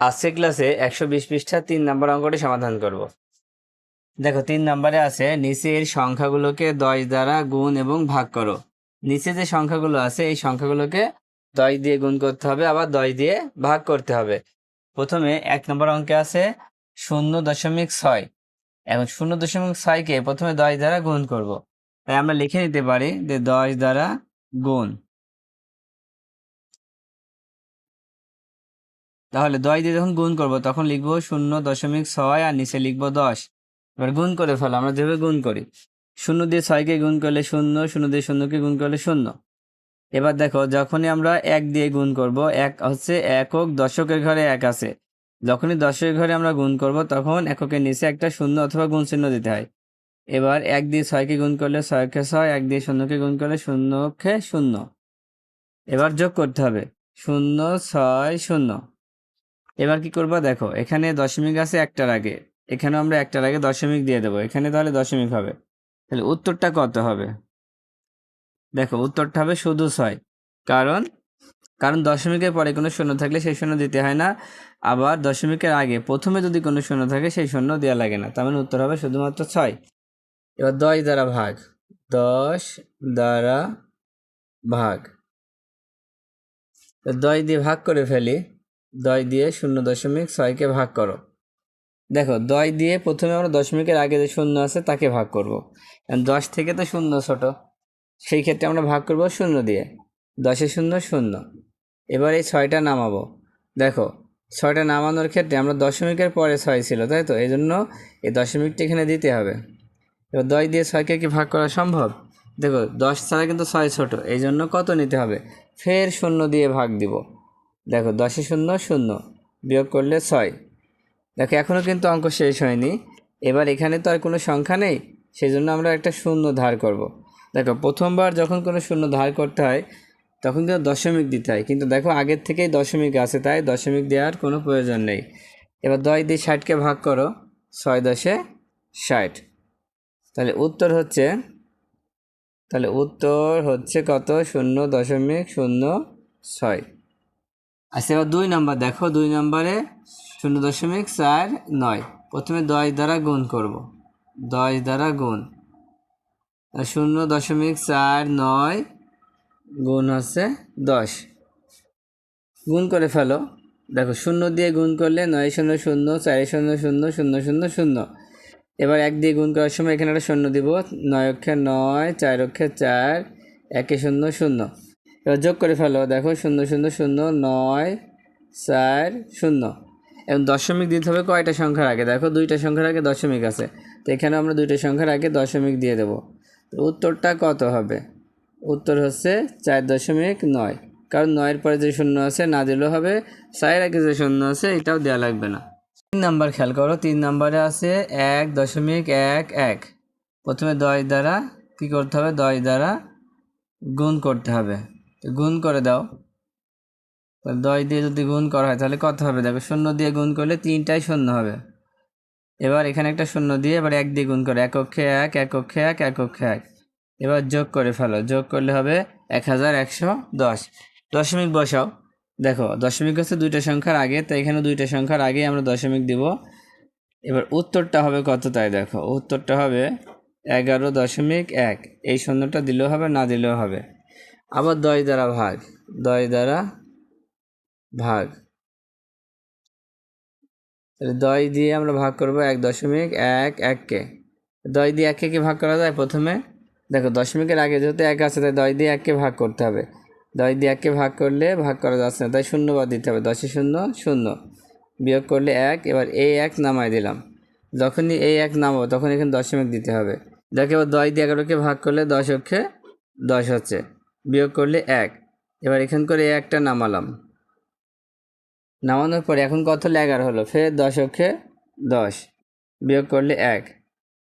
আজকে ক্লাসে একশো বিশ পৃষ্ঠা তিন নম্বর অঙ্কটি সমাধান করব। দেখো, তিন নম্বরে আছে, নিচের সংখ্যাগুলোকে দশ দ্বারা গুণ এবং ভাগ করো। নিচে যে সংখ্যাগুলো আছে, এই সংখ্যাগুলোকে দশ দিয়ে গুণ করতে হবে, আবার দশ দিয়ে ভাগ করতে হবে। প্রথমে এক নম্বর অঙ্কে আছে শূন্য দশমিক ছয়। এখন শূন্য দশমিক ছয়কে প্রথমে দশ দ্বারা গুণ করব। তাই আমরা লিখে নিতে পারি যে দশ দ্বারা গুণ। তাহলে দশ দিয়ে যখন গুণ করব, তখন লিখব শূন্য দশমিক ছয় আর নিচে লিখব দশ। এবার গুণ করে ফেলো, আমরা যেভাবে গুণ করি। শূন্য দিয়ে ছয়কে গুণ করলে শূন্য শূন্য দিয়ে শূন্যকে গুণ করলে শূন্য। এবার দেখো, যখনই আমরা এক দিয়ে গুণ করব, এক হচ্ছে একক, দশকের ঘরে এক আছে। যখনই দশকের ঘরে আমরা গুণ করব, তখন এককের নিচে একটা শূন্য অথবা গুণ চিহ্ন দিতে হয়। এবার এক দিয়ে ছয়কে গুণ করলে ছয়কে ছয়, এক দিয়ে শূন্যকে গুণ করলে শূন্যকে শূন্য। এবার যোগ করতে হবে। শূন্য, ছয়, শূন্য। এবার কি করবা? দেখো, এখানে দশমিক আছে একটার আগে। এখানেও আমরা একটার আগে দশমিক দিয়ে দেবো। এখানে তাহলে দশমিক হবে। তাহলে উত্তরটা কত হবে? দেখো, উত্তরটা হবে শুধু ছয়। কারণ কারণ দশমিকের পরে কোনো শূন্য থাকলে সেই শূন্য দিতে হয় না। আবার দশমিকের আগে প্রথমে যদি কোনো শূন্য থাকে সেই শূন্য দেওয়া লাগে না। তার মানে উত্তর হবে শুধুমাত্র ছয়। এবার দশ দ্বারা ভাগ। দশ দ্বারা ভাগ। দশ দিয়ে ভাগ করে ফেলি। দশ দিয়ে শূন্য দশমিক ছয়কে ভাগ করো। দেখো দশ দিয়ে প্রথমে আমরা দশমিকের আগে যে শূন্য আছে তাকে ভাগ করব। দশ থেকে তো শূন্য ছোট, সেই ক্ষেত্রে আমরা ভাগ করব শূন্য দিয়ে। দশে শূন্য শূন্য। এবার এই ছয়টা নামাবো। দেখো, ছয়টা নামানোর ক্ষেত্রে আমরা দশমিকের পরে ছয় ছিল, তাই তো? এই জন্য এই দশমিকটা এখানে দিতে হবে। এবার দশ দিয়ে ছয়কে কি ভাগ করা সম্ভব? দেখো, দশ ছাড়া কিন্তু ছয় ছোট, এই জন্য কত নিতে হবে? ফের শূন্য দিয়ে ভাগ দিব। দেখো দশে শূন্য শূন্য। বিয়োগ করলে ছয়। দেখো এখনও কিন্তু অঙ্ক শেষ হয়নি। এবার এখানে তো আর কোনো সংখ্যা নেই সেই জন্য আমরা একটা শূন্য ধার করব। দেখো প্রথমবার যখন কোনো শূন্য ধার করতে হয়, তখন কিন্তু দশমিক দিতে হয়। কিন্তু দেখো আগের থেকেই দশমিক আছে, তাই দশমিক দেওয়ার কোনো প্রয়োজন নেই। এবার দশ দিয়ে ষাটকে ভাগ করো, ছয় দশে ষাট। তাহলে উত্তর হচ্ছে, তাহলে উত্তর হচ্ছে কত? শূন্য দশমিক শূন্য ছয়। আচ্ছা এবার দুই নাম্বার দেখো, দুই নম্বরে শূন্য দশমিক চার নয়। প্রথমে দশ দ্বারা গুণ করব। দশ দ্বারা গুণ। শূন্য দশমিক চার নয় গুণ হচ্ছে দশ। গুণ করে ফেলো। দেখো, শূন্য দিয়ে গুণ করলে নয় শূন্য শূন্য, চার শূন্য শূন্য শূন্য শূন্য শূন্য। এবার এক দিয়ে গুণ করার সময় এখানে একটা শূন্য দিব। নয় অক্ষে নয়, চার অক্ষে চার, একে শূন্য শূন্য। এবার যোগ করে ফেলো। দেখো, শূন্য শূন্য শূন্য, নয়, চার, শূন্য। এবং দশমিক দিতে হবে কয়টা সংখ্যার আগে? দেখো, দুইটা সংখ্যার আগে দশমিক আছে। তো এখানে আমরা দুইটা সংখ্যার আগে দশমিক দিয়ে দেবো। উত্তরটা কত হবে? উত্তর হচ্ছে চার দশমিক নয়। কারণ নয়ের পরে যে শূন্য আছে, না দিলেও হবে। চারের আগে যে শূন্য আছে, এটাও দেওয়া লাগবে না। তিন নাম্বার খেয়াল করো, তিন নাম্বারে আছে এক দশমিক এক এক। প্রথমে দশ দ্বারা কী করতে হবে? দশ দ্বারা গুণ করতে হবে। গুণ করে দাও। তাহলে দশ দিয়ে যদি গুণ করা হয়, তাহলে কত হবে? দেখো, শূন্য দিয়ে গুণ করলে তিনটাই শূন্য হবে। এবার এখানে একটা শূন্য দিয়ে এবার এক দিয়ে গুণ করে। এক অক্ষে এক এক অক্ষে এক এক অক্ষে এক। এবার যোগ করে ফেলো। যোগ করলে হবে এক হাজার একশো দশ। দশমিক বসাও। দেখো, দশমিক হচ্ছে দুইটা সংখ্যার আগে, তো এখানে দুইটা সংখ্যার আগে আমরা দশমিক দিব। এবার উত্তরটা হবে কত তাই দেখো। উত্তরটা হবে এগারো দশমিক এক। এই শূন্যটা দিলেও হবে, না দিলেও হবে। আবার দশ দ্বারা ভাগ দশ দ্বারা ভাগ। তাহলে দশ দিয়ে আমরা ভাগ করব এক দশমিক এক এককে দশ দিয়ে এককে কি ভাগ করা যায়? প্রথমে দেখো দশমিকের আগে যেহেতু এক আছে, তাই দশ দিয়ে এককে ভাগ করতে হবে। দশ দিয়ে এককে ভাগ করলে ভাগ করা যাচ্ছে না, তাই শূন্য বাদ দিতে হবে। দশে শূন্য শূন্য। বিয়োগ করলে এক, এবার এই এক নামায় দিলাম। যখনই এই এক নামাবো, তখন এখানে দশমিক দিতে হবে। দেখো এবার দশ দিয়ে এগারোকে ভাগ করলে দশ অক্ষে দশ হচ্ছে। বিয়োগ করলে এক। এবার এখান করে একটা নামালাম। নামানোর পরে এখন কত হলো? এগারো হলো। ফের দশ অক্ষে দশ। বিয়োগ করলে এক।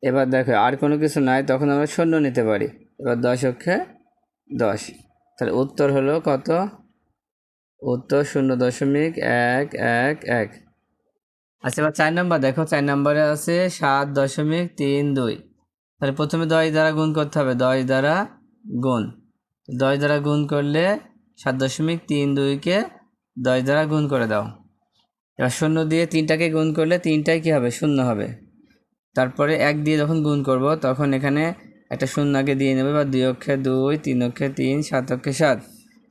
এবার দেখো, আর কোনো কিছু নাই, তখন আমরা শূন্য নিতে পারি। এবার দশ অক্ষে দশ। তাহলে উত্তর হলো কত? উত্তর শূন্য দশমিক এক এক এক। আচ্ছা এবার চার নম্বর দেখো। চার নম্বরে আছে সাত দশমিক তিন দুই। তাহলে প্রথমে দশ দ্বারা গুণ করতে হবে। দশ দ্বারা গুণ। দশ দ্বারা গুণ করলে সাত দশমিক তিন দুইকে দশ দ্বারা গুণ করে দাও। এবার শূন্য দিয়ে তিনটাকে গুণ করলে তিনটাই কী হবে? শূন্য হবে। তারপরে এক দিয়ে যখন গুণ করব, তখন এখানে একটা শূন্য আগে দিয়ে নেবে। বা দুই অক্ষে দুই, তিন অক্ষে তিন, সাত অক্ষে সাত।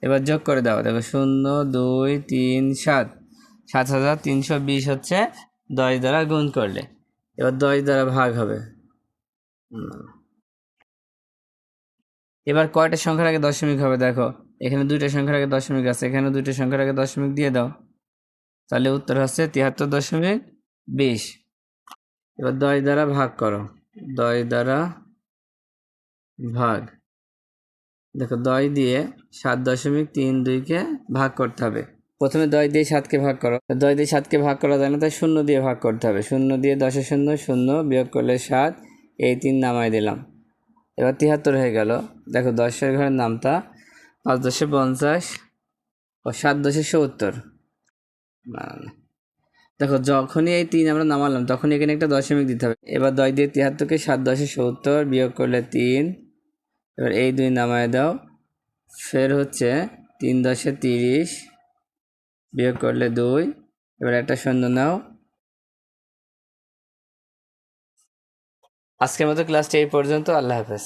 এবার যোগ করে দাও। দেখো শূন্য, দুই, তিন, সাত। সাত হাজার তিনশো বিশ হচ্ছে দশ দ্বারা গুণ করলে। এবার দশ দ্বারা ভাগ হবে। এবার কয়টা সংখ্যার আগে দশমিক হবে দেখো? এখানে দুইটা সংখ্যার আগে দশমিক আছে, এখানে দুইটা সংখ্যার আগে দশমিক দিয়ে দাও। তাহলে উত্তর হচ্ছে তিয়াত্তর দশমিক বিশ। এবার দশ দ্বারা ভাগ করো। দশ দ্বারা ভাগ। দেখো, দশ দিয়ে সাত দশমিক তিন দুইকে ভাগ করতে হবে। প্রথমে দশ দিয়ে সাতকে ভাগ করো। দশ দিয়ে সাতকে ভাগ করা যায় না, তাই শূন্য দিয়ে ভাগ করতে হবে। শূন্য দিয়ে দশে শূন্য শূন্য বিয়োগ করলে সাত। এই তিন নামায় দিলাম। এবার তিয়াত্তর হয়ে গেল। দেখো, দশের ঘরের নামটা পাঁচ দশে পঞ্চাশ ও সাত দশে সত্তর। দেখো, যখনই এই তিন আমরা নামালাম, তখনই এখানে একটা দশমিক দিতে হবে। এবার দশ দিয়ে তিয়াত্তরকে সাত দশে সত্তর বিয়োগ করলে তিন। এবার এই দুই নামায় দাও। ফের হচ্ছে তিন দশে তিরিশ বিয়োগ করলে দুই। এবার একটা শূন্য নাও। আজকের মতো ক্লাসটি এই পর্যন্ত আল্লাহ হাফেজ।